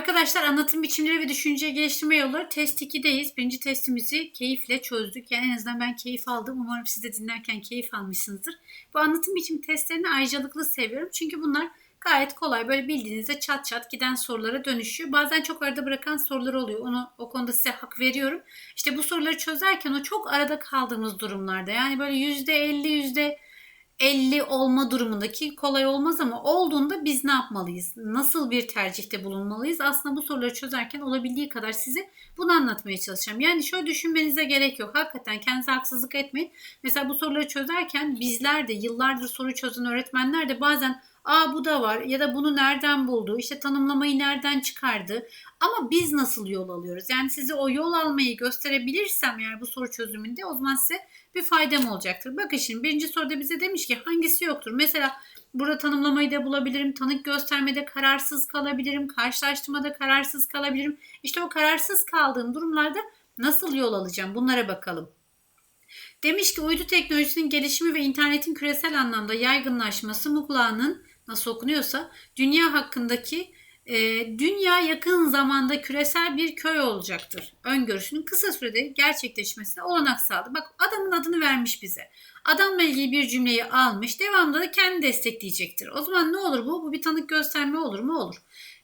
Arkadaşlar anlatım biçimleri ve düşünce geliştirme yolları test 2'deyiz. Birinci testimizi keyifle çözdük. Yani en azından ben keyif aldım. Umarım siz de dinlerken keyif almışsınızdır. Bu anlatım biçim testlerini ayrıcalıklı seviyorum. Çünkü bunlar gayet kolay. Böyle bildiğinizde çat çat giden sorulara dönüşüyor. Bazen çok arada bırakan sorular oluyor. Onu o konuda size hak veriyorum. İşte bu soruları çözerken o çok arada kaldığımız durumlarda yani böyle %50 yüzde 50 olma durumundaki kolay olmaz ama olduğunda biz ne yapmalıyız? Nasıl bir tercihte bulunmalıyız? Aslında bu soruları çözerken olabildiği kadar size bunu anlatmaya çalışacağım. Yani şöyle düşünmenize gerek yok. Hakikaten kendinize haksızlık etmeyin. Mesela bu soruları çözerken bizler de yıllardır soru çözen öğretmenler de bazen Aa bu da var ya da bunu nereden buldu? İşte tanımlamayı nereden çıkardı? Ama biz nasıl yol alıyoruz? Yani size o yol almayı gösterebilirsem yani bu soru çözümünde o zaman size bir faydam olacaktır. Bakın şimdi birinci soruda bize demiş ki hangisi yoktur? Mesela burada tanımlamayı da bulabilirim. Tanık göstermede kararsız kalabilirim. Karşılaştırmada kararsız kalabilirim. İşte o kararsız kaldığım durumlarda nasıl yol alacağım? Bunlara bakalım. Demiş ki uydu teknolojisinin gelişimi ve internetin küresel anlamda yaygınlaşması MUGLA'nın nasıl okunuyorsa dünya hakkındaki e, dünya yakın zamanda küresel bir köy olacaktır. Öngörüsünün kısa sürede gerçekleşmesine olanak sağladı. Bak adamın adını vermiş bize. Adamla ilgili bir cümleyi almış. Devamında da kendi destekleyecektir. O zaman ne olur bu? Bu bir tanık gösterme olur mu? Olur.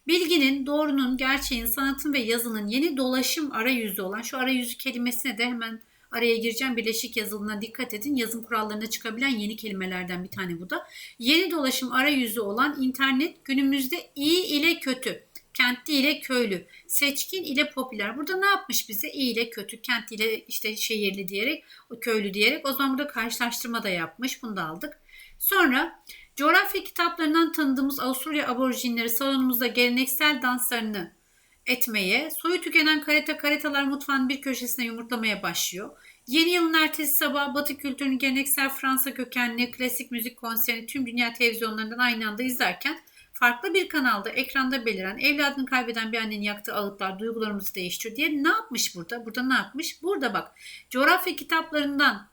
Bilginin, doğrunun, gerçeğin, sanatın ve yazının yeni dolaşım arayüzü olan şu arayüzü kelimesine de hemen Araya gireceğim birleşik yazılına dikkat edin. Yazım kurallarına çıkabilen yeni kelimelerden bir tane bu da. Yeni dolaşım arayüzü olan internet günümüzde iyi ile kötü, kentli ile köylü, seçkin ile popüler. Burada ne yapmış bize? İyi ile kötü, kentli ile işte şehirli diyerek, köylü diyerek. O zaman burada karşılaştırma da yapmış. Bunu da aldık. Sonra coğrafya kitaplarından tanıdığımız Avusturya aborjinleri salonumuzda geleneksel danslarını etmeye, soyu tükenen kareta karetalar mutfağın bir köşesine yumurtlamaya başlıyor. Yeni yılın ertesi sabah Batı kültürünün geleneksel Fransa kökenli klasik müzik konserini tüm dünya televizyonlarından aynı anda izlerken farklı bir kanalda ekranda beliren evladını kaybeden bir annenin yaktığı ağıtlar duygularımızı değiştiriyor diye ne yapmış burada? Burada ne yapmış? Burada bak coğrafya kitaplarından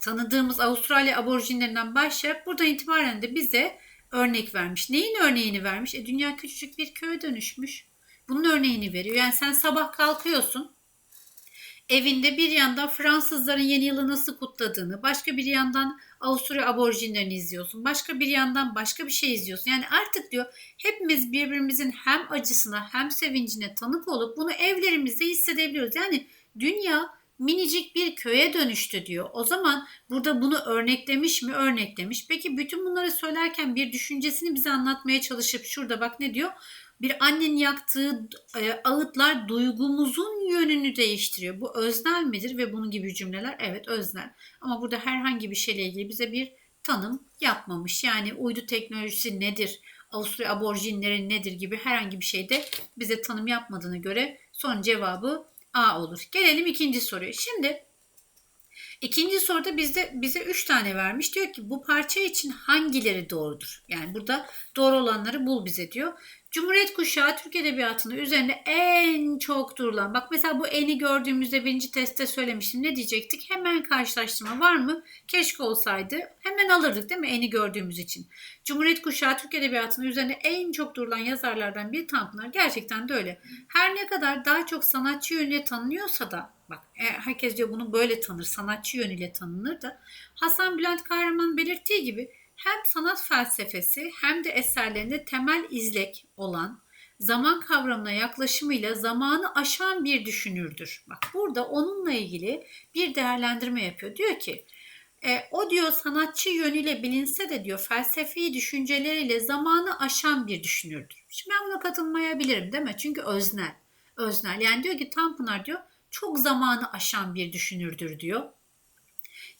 tanıdığımız Avustralya aborjinlerinden başlayarak buradan itibaren de bize örnek vermiş. Neyin örneğini vermiş? E, dünya küçücük bir köye dönüşmüş. Bunun örneğini veriyor. Yani sen sabah kalkıyorsun. Evinde bir yandan Fransızların yeni yılı nasıl kutladığını, başka bir yandan Avusturya aborjinlerini izliyorsun. Başka bir yandan başka bir şey izliyorsun. Yani artık diyor hepimiz birbirimizin hem acısına hem sevincine tanık olup bunu evlerimizde hissedebiliyoruz. Yani dünya minicik bir köye dönüştü diyor. O zaman burada bunu örneklemiş mi? Örneklemiş. Peki bütün bunları söylerken bir düşüncesini bize anlatmaya çalışıp şurada bak ne diyor? Bir annenin yaktığı e, ağıtlar duygumuzun yönünü değiştiriyor. Bu öznel midir ve bunun gibi cümleler? Evet öznel. Ama burada herhangi bir şeyle ilgili bize bir tanım yapmamış. Yani uydu teknolojisi nedir? Avusturya aborjinleri nedir gibi herhangi bir şeyde bize tanım yapmadığına göre son cevabı A olur. Gelelim ikinci soruya. Şimdi ikinci soruda bizde bize 3 tane vermiş. Diyor ki bu parça için hangileri doğrudur? Yani burada doğru olanları bul bize diyor. Cumhuriyet kuşağı Türk Edebiyatı'nda üzerinde en çok durulan. Bak mesela bu eni gördüğümüzde birinci testte söylemiştim. Ne diyecektik? Hemen karşılaştırma var mı? Keşke olsaydı. Hemen alırdık değil mi eni gördüğümüz için. Cumhuriyet kuşağı Türk Edebiyatı'nda üzerinde en çok durulan yazarlardan bir Tanpınar. Gerçekten de öyle. Her ne kadar daha çok sanatçı yönüyle tanınıyorsa da bak e, herkes diyor bunu böyle tanır. Sanatçı yönüyle tanınır da Hasan Bülent Kahraman belirttiği gibi hem sanat felsefesi hem de eserlerinde temel izlek olan zaman kavramına yaklaşımıyla zamanı aşan bir düşünürdür. Bak burada onunla ilgili bir değerlendirme yapıyor. Diyor ki e, o diyor sanatçı yönüyle bilinse de diyor felsefi düşünceleriyle zamanı aşan bir düşünürdür. Şimdi ben buna katılmayabilirim değil mi? Çünkü öznel. Öznel. Yani diyor ki Tanpınar diyor çok zamanı aşan bir düşünürdür diyor.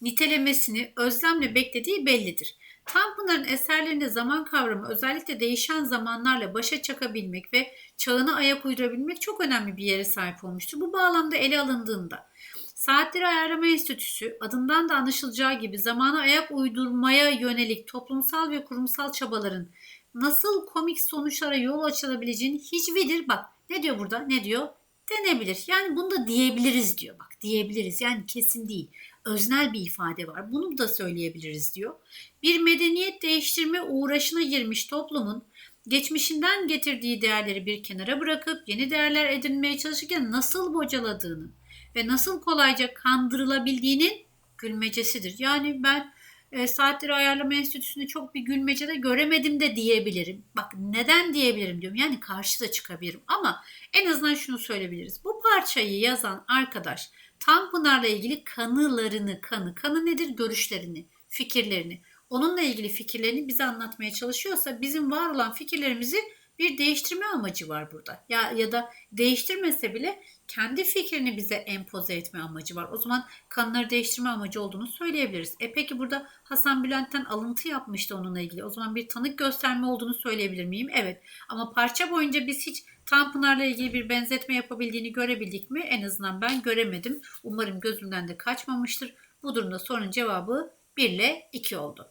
Nitelemesini özlemle beklediği bellidir. Tanpınar'ın eserlerinde zaman kavramı özellikle değişen zamanlarla başa çakabilmek ve çağına ayak uydurabilmek çok önemli bir yere sahip olmuştur. Bu bağlamda ele alındığında Saatleri Ayarlama Enstitüsü adından da anlaşılacağı gibi zamana ayak uydurmaya yönelik toplumsal ve kurumsal çabaların nasıl komik sonuçlara yol açılabileceğini hiçbirdir. Bak ne diyor burada? Ne diyor? Denebilir. Yani bunu da diyebiliriz diyor. Bak diyebiliriz. Yani kesin değil öznel bir ifade var. Bunu da söyleyebiliriz diyor. Bir medeniyet değiştirme uğraşına girmiş toplumun geçmişinden getirdiği değerleri bir kenara bırakıp yeni değerler edinmeye çalışırken nasıl bocaladığını ve nasıl kolayca kandırılabildiğinin gülmecesidir. Yani ben e, saatleri ayarlama enstitüsünde çok bir gülmece de göremedim de diyebilirim. Bak neden diyebilirim diyorum. Yani karşı da çıkabilirim. Ama en azından şunu söyleyebiliriz. Bu parçayı yazan arkadaş Tanpınar'la ilgili kanılarını, kanı, kanı nedir? Görüşlerini, fikirlerini, onunla ilgili fikirlerini bize anlatmaya çalışıyorsa bizim var olan fikirlerimizi bir değiştirme amacı var burada. Ya ya da değiştirmese bile kendi fikrini bize empoze etme amacı var. O zaman kanları değiştirme amacı olduğunu söyleyebiliriz. E peki burada Hasan Bülent'ten alıntı yapmıştı onunla ilgili. O zaman bir tanık gösterme olduğunu söyleyebilir miyim? Evet. Ama parça boyunca biz hiç Tanpınar'la ilgili bir benzetme yapabildiğini görebildik mi? En azından ben göremedim. Umarım gözümden de kaçmamıştır. Bu durumda sorunun cevabı 1 ile 2 oldu.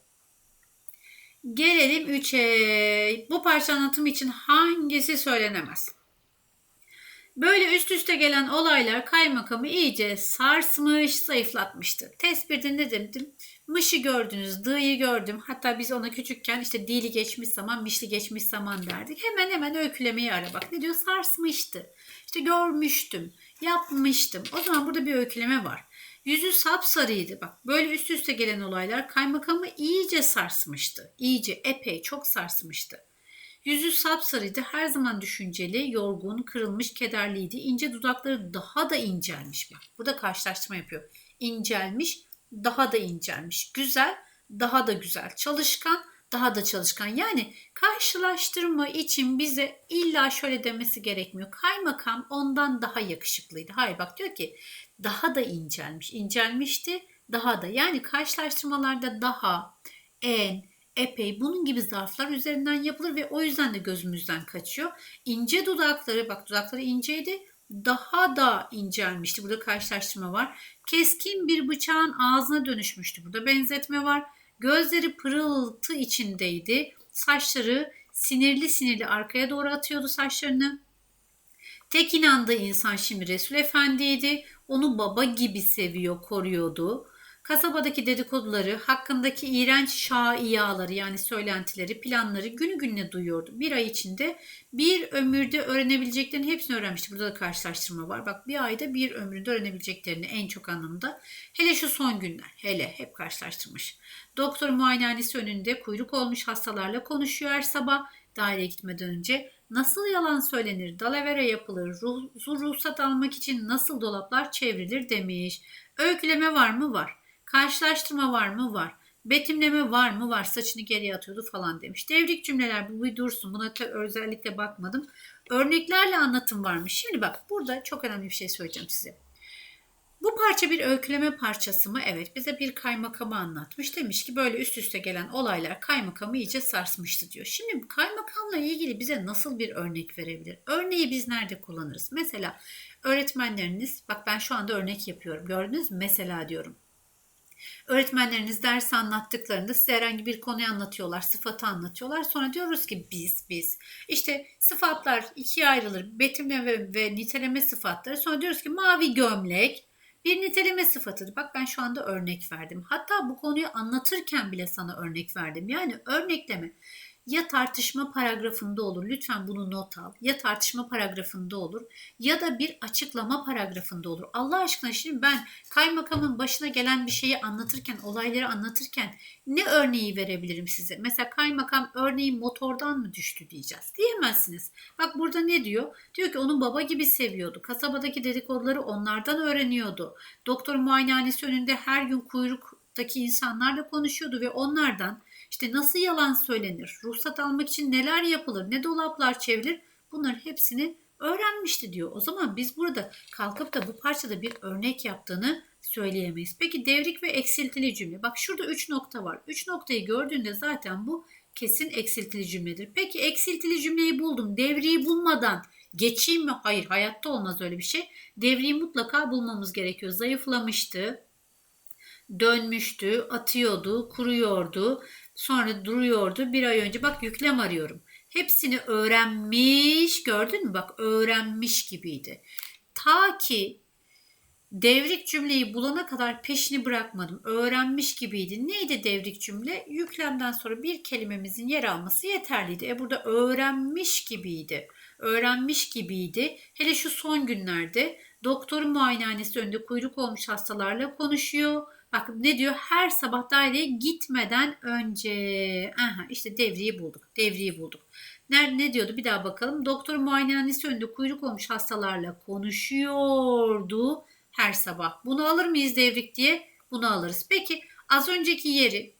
Gelelim 3'e. Bu parça anlatım için hangisi söylenemez? Böyle üst üste gelen olaylar kaymakamı iyice sarsmış, zayıflatmıştı. Test birde ne dedim? Mışı gördünüz, dı'yı gördüm. Hatta biz ona küçükken işte dili geçmiş zaman, mişli geçmiş zaman derdik. Hemen hemen öykülemeyi ara bak. Ne diyor? Sarsmıştı. İşte görmüştüm, yapmıştım. O zaman burada bir öyküleme var. Yüzü sapsarıydı. Bak böyle üst üste gelen olaylar kaymakamı iyice sarsmıştı. İyice, epey çok sarsmıştı. Yüzü sapsarıydı, her zaman düşünceli, yorgun, kırılmış, kederliydi. İnce dudakları daha da incelmiş. Bak burada karşılaştırma yapıyor. İncelmiş, daha da incelmiş. Güzel, daha da güzel. Çalışkan, daha da çalışkan. Yani karşılaştırma için bize illa şöyle demesi gerekmiyor. Kaymakam ondan daha yakışıklıydı. Hayır bak diyor ki daha da incelmiş. İncelmişti daha da. Yani karşılaştırmalarda daha, en, epey bunun gibi zarflar üzerinden yapılır ve o yüzden de gözümüzden kaçıyor. İnce dudakları bak dudakları inceydi daha da incelmişti. Burada karşılaştırma var. Keskin bir bıçağın ağzına dönüşmüştü. Burada benzetme var. Gözleri pırıltı içindeydi. Saçları sinirli sinirli arkaya doğru atıyordu saçlarını. Tek inandığı insan şimdi Resul Efendi'ydi. Onu baba gibi seviyor, koruyordu. Kasabadaki dedikoduları, hakkındaki iğrenç şaiyaları yani söylentileri, planları günü gününe duyuyordu. Bir ay içinde bir ömürde öğrenebileceklerini hepsini öğrenmişti. Burada da karşılaştırma var. Bak bir ayda bir ömründe öğrenebileceklerini en çok anlamda. Hele şu son günler, hele hep karşılaştırmış. Doktor muayenehanesi önünde kuyruk olmuş hastalarla konuşuyor her sabah daireye gitmeden önce. Nasıl yalan söylenir, dalavere yapılır, ruh, ruhsat almak için nasıl dolaplar çevrilir demiş. Öyküleme var mı? Var. Karşılaştırma var mı? Var. Betimleme var mı? Var. Saçını geriye atıyordu falan demiş. Devrik cümleler bu bir dursun. Buna özellikle bakmadım. Örneklerle anlatım varmış. Şimdi bak burada çok önemli bir şey söyleyeceğim size. Bu parça bir öyküleme parçası mı? Evet bize bir kaymakamı anlatmış. Demiş ki böyle üst üste gelen olaylar kaymakamı iyice sarsmıştı diyor. Şimdi kaymakamla ilgili bize nasıl bir örnek verebilir? Örneği biz nerede kullanırız? Mesela öğretmenleriniz, bak ben şu anda örnek yapıyorum. Gördünüz mü? Mesela diyorum. Öğretmenleriniz ders anlattıklarında size herhangi bir konuyu anlatıyorlar, sıfatı anlatıyorlar. Sonra diyoruz ki biz, biz. İşte sıfatlar ikiye ayrılır. Betimleme ve, niteleme sıfatları. Sonra diyoruz ki mavi gömlek, bir niteleme sıfatıdır. Bak ben şu anda örnek verdim. Hatta bu konuyu anlatırken bile sana örnek verdim. Yani örnekleme ya tartışma paragrafında olur. Lütfen bunu not al. Ya tartışma paragrafında olur ya da bir açıklama paragrafında olur. Allah aşkına şimdi ben kaymakamın başına gelen bir şeyi anlatırken, olayları anlatırken ne örneği verebilirim size? Mesela kaymakam örneği motordan mı düştü diyeceğiz. Diyemezsiniz. Bak burada ne diyor? Diyor ki onun baba gibi seviyordu. Kasabadaki dedikoduları onlardan öğreniyordu. Doktor muayenehanesi önünde her gün kuyruktaki insanlarla konuşuyordu ve onlardan işte nasıl yalan söylenir, ruhsat almak için neler yapılır, ne dolaplar çevrilir bunların hepsini öğrenmişti diyor. O zaman biz burada kalkıp da bu parçada bir örnek yaptığını söyleyemeyiz. Peki devrik ve eksiltili cümle. Bak şurada 3 nokta var. 3 noktayı gördüğünde zaten bu kesin eksiltili cümledir. Peki eksiltili cümleyi buldum. Devriyi bulmadan geçeyim mi? Hayır hayatta olmaz öyle bir şey. Devriyi mutlaka bulmamız gerekiyor. Zayıflamıştı, dönmüştü, atıyordu, kuruyordu, sonra duruyordu. Bir ay önce bak yüklem arıyorum. Hepsini öğrenmiş gördün mü? Bak öğrenmiş gibiydi. Ta ki Devrik cümleyi bulana kadar peşini bırakmadım. Öğrenmiş gibiydi. Neydi devrik cümle? Yüklemden sonra bir kelimemizin yer alması yeterliydi. E burada öğrenmiş gibiydi. Öğrenmiş gibiydi. Hele şu son günlerde doktorun muayenehanesi önünde kuyruk olmuş hastalarla konuşuyor. Bak ne diyor? Her sabah daireye gitmeden önce. Aha işte devriyi bulduk. Devriyi bulduk. Ne, ne diyordu? Bir daha bakalım. Doktor muayenehanesi önünde kuyruk olmuş hastalarla konuşuyordu her sabah. Bunu alır mıyız devrik diye? Bunu alırız. Peki az önceki yeri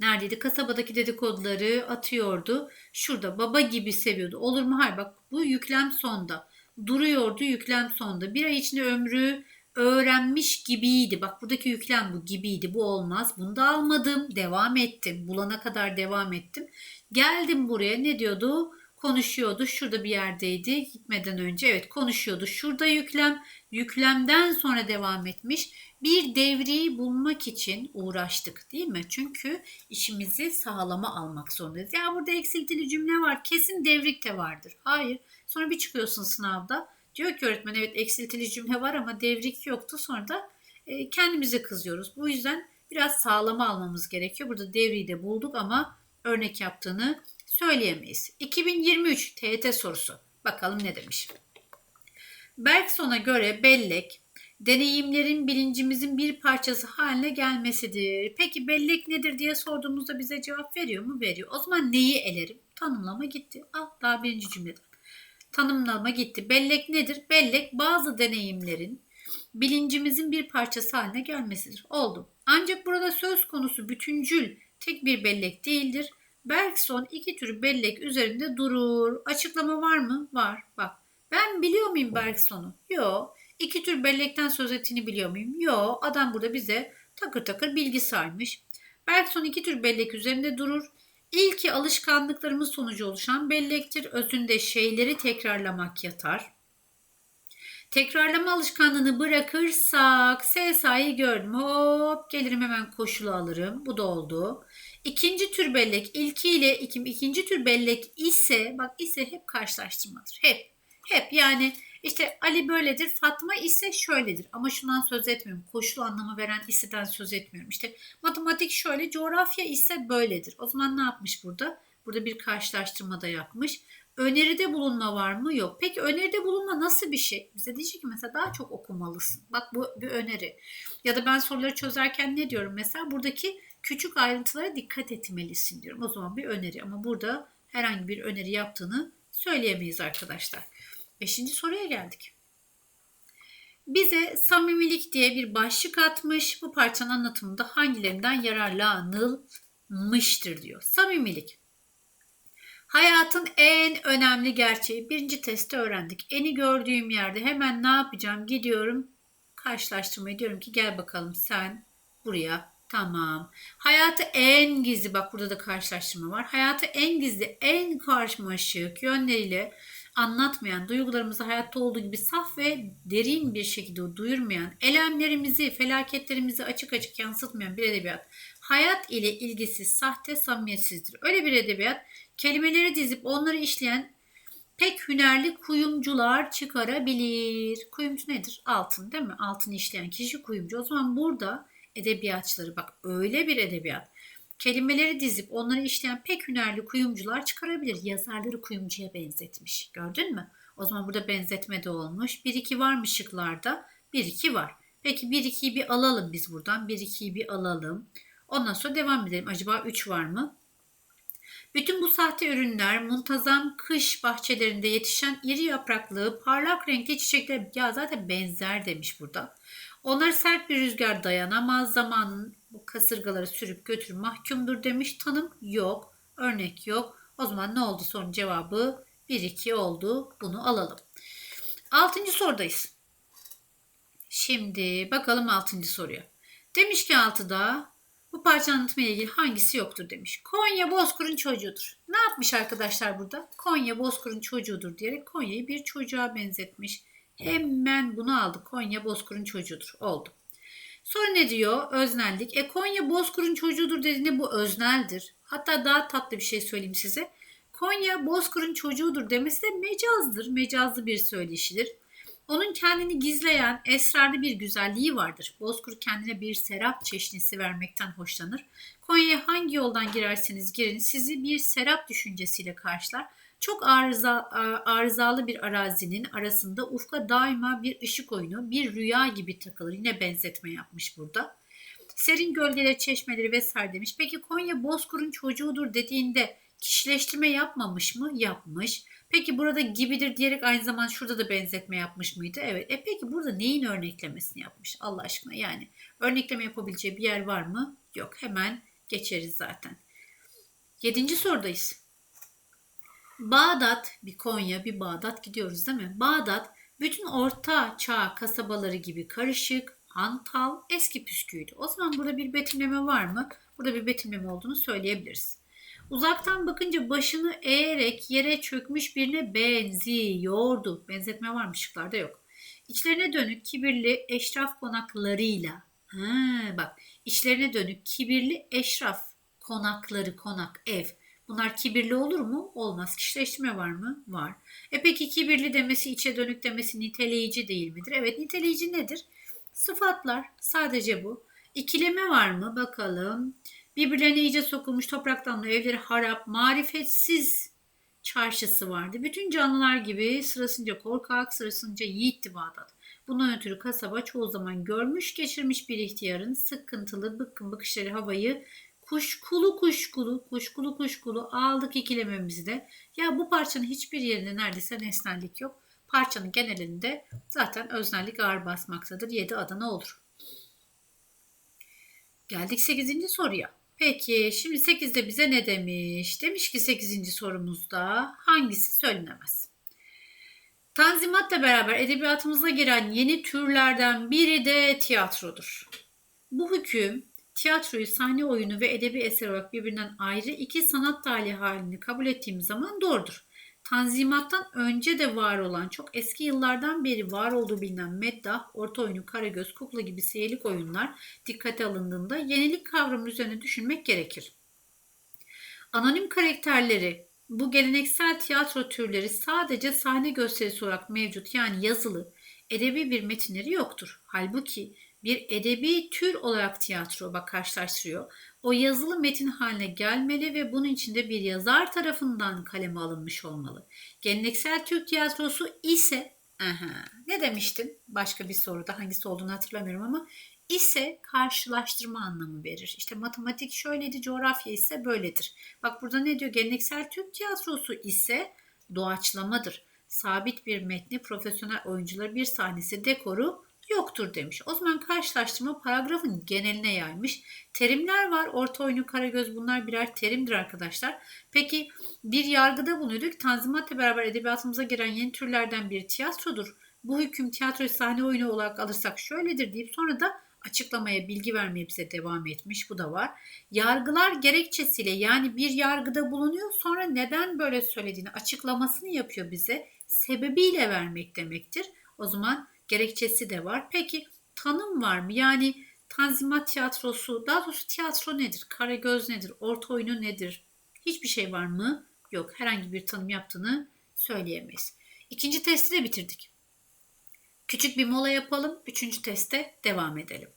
neredeydi? Kasabadaki dedikoduları atıyordu. Şurada baba gibi seviyordu. Olur mu? Hayır bak bu yüklem sonda. Duruyordu yüklem sonda. Bir ay içinde ömrü öğrenmiş gibiydi. Bak buradaki yüklem bu gibiydi. Bu olmaz. Bunu da almadım. Devam ettim. Bulana kadar devam ettim. Geldim buraya. Ne diyordu? Konuşuyordu. Şurada bir yerdeydi. Gitmeden önce evet konuşuyordu. Şurada yüklem. Yüklemden sonra devam etmiş. Bir devriyi bulmak için uğraştık değil mi? Çünkü işimizi sağlama almak zorundayız. Ya burada eksiltili cümle var. Kesin devrik de vardır. Hayır. Sonra bir çıkıyorsun sınavda. Diyor ki öğretmen evet eksiltili cümle var ama devrik yoktu. Sonra da e, kendimize kızıyoruz. Bu yüzden biraz sağlama almamız gerekiyor. Burada devriyi de bulduk ama örnek yaptığını söyleyemeyiz. 2023 TET sorusu. Bakalım ne demiş. Bergson'a göre bellek deneyimlerin bilincimizin bir parçası haline gelmesidir. Peki bellek nedir diye sorduğumuzda bize cevap veriyor mu? Veriyor. O zaman neyi elerim? Tanımlama gitti. Al daha birinci cümleden. Tanımlama gitti. Bellek nedir? Bellek bazı deneyimlerin bilincimizin bir parçası haline gelmesidir. Oldu. Ancak burada söz konusu bütüncül tek bir bellek değildir. Bergson iki tür bellek üzerinde durur. Açıklama var mı? Var. Bak ben biliyor muyum Bergson'u? Yok. İki tür bellekten söz ettiğini biliyor muyum? Yok. Adam burada bize takır takır bilgi sarmış. Bergson iki tür bellek üzerinde durur. İlki alışkanlıklarımız sonucu oluşan bellektir. Özünde şeyleri tekrarlamak yatar. Tekrarlama alışkanlığını bırakırsak SSA'yı gördüm. Hop gelirim hemen koşulu alırım. Bu da oldu. İkinci tür bellek ilkiyle ikinci tür bellek ise bak ise hep karşılaştırmadır. Hep. Hep yani işte Ali böyledir, Fatma ise şöyledir. Ama şundan söz etmiyorum. Koşulu anlamı veren iseden söz etmiyorum. İşte matematik şöyle, coğrafya ise böyledir. O zaman ne yapmış burada? Burada bir karşılaştırma da yapmış. Öneride bulunma var mı? Yok. Peki öneride bulunma nasıl bir şey? Bize diyecek ki mesela daha çok okumalısın. Bak bu bir öneri. Ya da ben soruları çözerken ne diyorum? Mesela buradaki küçük ayrıntılara dikkat etmelisin diyorum. O zaman bir öneri. Ama burada herhangi bir öneri yaptığını söyleyemeyiz arkadaşlar. Beşinci soruya geldik. Bize samimilik diye bir başlık atmış. Bu parçanın anlatımında hangilerinden yararlanılmıştır diyor. Samimilik. Hayatın en önemli gerçeği. Birinci testi öğrendik. Eni gördüğüm yerde hemen ne yapacağım? Gidiyorum karşılaştırmaya diyorum ki gel bakalım sen buraya. Tamam. Hayatı en gizli bak burada da karşılaştırma var. Hayatı en gizli, en karmaşık yönleriyle anlatmayan, duygularımızı hayatta olduğu gibi saf ve derin bir şekilde duyurmayan, elemlerimizi, felaketlerimizi açık açık yansıtmayan bir edebiyat. Hayat ile ilgisiz, sahte, samimiyetsizdir. Öyle bir edebiyat kelimeleri dizip onları işleyen pek hünerli kuyumcular çıkarabilir. Kuyumcu nedir? Altın değil mi? Altın işleyen kişi kuyumcu. O zaman burada edebiyatçıları bak öyle bir edebiyat Kelimeleri dizip onları işleyen pek hünerli kuyumcular çıkarabilir. Yazarları kuyumcuya benzetmiş. Gördün mü? O zaman burada benzetme de olmuş. 1-2 var mı şıklarda? 1-2 var. Peki 1-2'yi bir alalım biz buradan. 1-2'yi bir alalım. Ondan sonra devam edelim. Acaba 3 var mı? Bütün bu sahte ürünler muntazam kış bahçelerinde yetişen iri yapraklı, parlak renkli çiçekler ya zaten benzer demiş burada. Onlar sert bir rüzgar dayanamaz zamanın bu kasırgaları sürüp götür mahkumdur demiş. Tanım yok. Örnek yok. O zaman ne oldu sorunun cevabı 1-2 oldu. Bunu alalım. Altıncı sorudayız. Şimdi bakalım altıncı soruya. Demiş ki altıda bu parça anlatımı ile ilgili hangisi yoktur demiş. Konya Bozkur'un çocuğudur. Ne yapmış arkadaşlar burada? Konya Bozkur'un çocuğudur diyerek Konya'yı bir çocuğa benzetmiş. Hemen bunu aldık. Konya Bozkur'un çocuğudur. Oldu. Sonra ne diyor? Öznellik. E Konya Bozkur'un çocuğudur dediğinde bu özneldir. Hatta daha tatlı bir şey söyleyeyim size. Konya Bozkur'un çocuğudur demesi de mecazdır. Mecazlı bir söyleşidir. Onun kendini gizleyen esrarlı bir güzelliği vardır. Bozkır kendine bir serap çeşnisi vermekten hoşlanır. Konya'ya hangi yoldan girerseniz girin sizi bir serap düşüncesiyle karşılar. Çok arıza, arızalı bir arazinin arasında ufka daima bir ışık oyunu, bir rüya gibi takılır. Yine benzetme yapmış burada. Serin gölgeleri, çeşmeleri vesaire demiş. Peki Konya Bozkur'un çocuğudur dediğinde kişileştirme yapmamış mı? Yapmış. Peki burada gibidir diyerek aynı zamanda şurada da benzetme yapmış mıydı? Evet. E peki burada neyin örneklemesini yapmış Allah aşkına? Yani örnekleme yapabileceği bir yer var mı? Yok. Hemen geçeriz zaten. Yedinci sorudayız. Bağdat, bir Konya, bir Bağdat gidiyoruz değil mi? Bağdat bütün orta çağ kasabaları gibi karışık, hantal, eski püsküydü. O zaman burada bir betimleme var mı? Burada bir betimleme olduğunu söyleyebiliriz. Uzaktan bakınca başını eğerek yere çökmüş birine benziyordu. Benzetme var mı? Şıklarda yok. İçlerine dönük kibirli eşraf konaklarıyla. Ha, bak içlerine dönük kibirli eşraf konakları, konak, ev. Bunlar kibirli olur mu? Olmaz. Kişileştirme var mı? Var. E peki kibirli demesi, içe dönük demesi niteleyici değil midir? Evet niteleyici nedir? Sıfatlar. Sadece bu. İkileme var mı? Bakalım. Birbirlerine iyice sokulmuş toprak evleri harap, marifetsiz çarşısı vardı. Bütün canlılar gibi sırasınca korkak, sırasınca yiğitti Bağdat. Bundan ötürü kasaba çoğu zaman görmüş geçirmiş bir ihtiyarın sıkıntılı bıkkın bakışları havayı kuşkulu kuşkulu kuşkulu kuşkulu aldık ikilememizi de. Ya bu parçanın hiçbir yerinde neredeyse nesnellik yok. Parçanın genelinde zaten öznellik ağır basmaktadır. 7 Adana olur. Geldik 8. soruya. Peki şimdi 8'de bize ne demiş? Demiş ki 8. sorumuzda hangisi söylenemez? Tanzimatla beraber edebiyatımıza giren yeni türlerden biri de tiyatrodur. Bu hüküm tiyatroyu sahne oyunu ve edebi eser olarak birbirinden ayrı iki sanat tali halini kabul ettiğimiz zaman doğrudur. Tanzimattan önce de var olan çok eski yıllardan beri var olduğu bilinen meddah, orta oyunu, karagöz, kukla gibi seyirlik oyunlar dikkate alındığında yenilik kavramı üzerine düşünmek gerekir. Anonim karakterleri, bu geleneksel tiyatro türleri sadece sahne gösterisi olarak mevcut yani yazılı, edebi bir metinleri yoktur. Halbuki bir edebi tür olarak tiyatro bak karşılaştırıyor. O yazılı metin haline gelmeli ve bunun içinde bir yazar tarafından kaleme alınmış olmalı. Geleneksel Türk tiyatrosu ise aha, ne demiştim? Başka bir soruda hangisi olduğunu hatırlamıyorum ama ise karşılaştırma anlamı verir. İşte matematik şöyleydi, coğrafya ise böyledir. Bak burada ne diyor? Geleneksel Türk tiyatrosu ise doğaçlamadır. Sabit bir metni, profesyonel oyuncular bir sahnesi, dekoru yoktur demiş. O zaman karşılaştırma paragrafın geneline yaymış. Terimler var. Orta oyunu, karagöz bunlar birer terimdir arkadaşlar. Peki bir yargıda bulunuyor ki Tanzimat'la beraber edebiyatımıza giren yeni türlerden bir tiyatrodur. Bu hüküm tiyatro sahne oyunu olarak alırsak şöyledir deyip sonra da açıklamaya, bilgi vermeye bize devam etmiş. Bu da var. Yargılar gerekçesiyle yani bir yargıda bulunuyor sonra neden böyle söylediğini açıklamasını yapıyor bize. Sebebiyle vermek demektir. O zaman gerekçesi de var. Peki tanım var mı? Yani Tanzimat tiyatrosu, daha doğrusu tiyatro nedir? Karagöz nedir? Orta oyunu nedir? Hiçbir şey var mı? Yok. Herhangi bir tanım yaptığını söyleyemeyiz. İkinci testi de bitirdik. Küçük bir mola yapalım. Üçüncü teste devam edelim.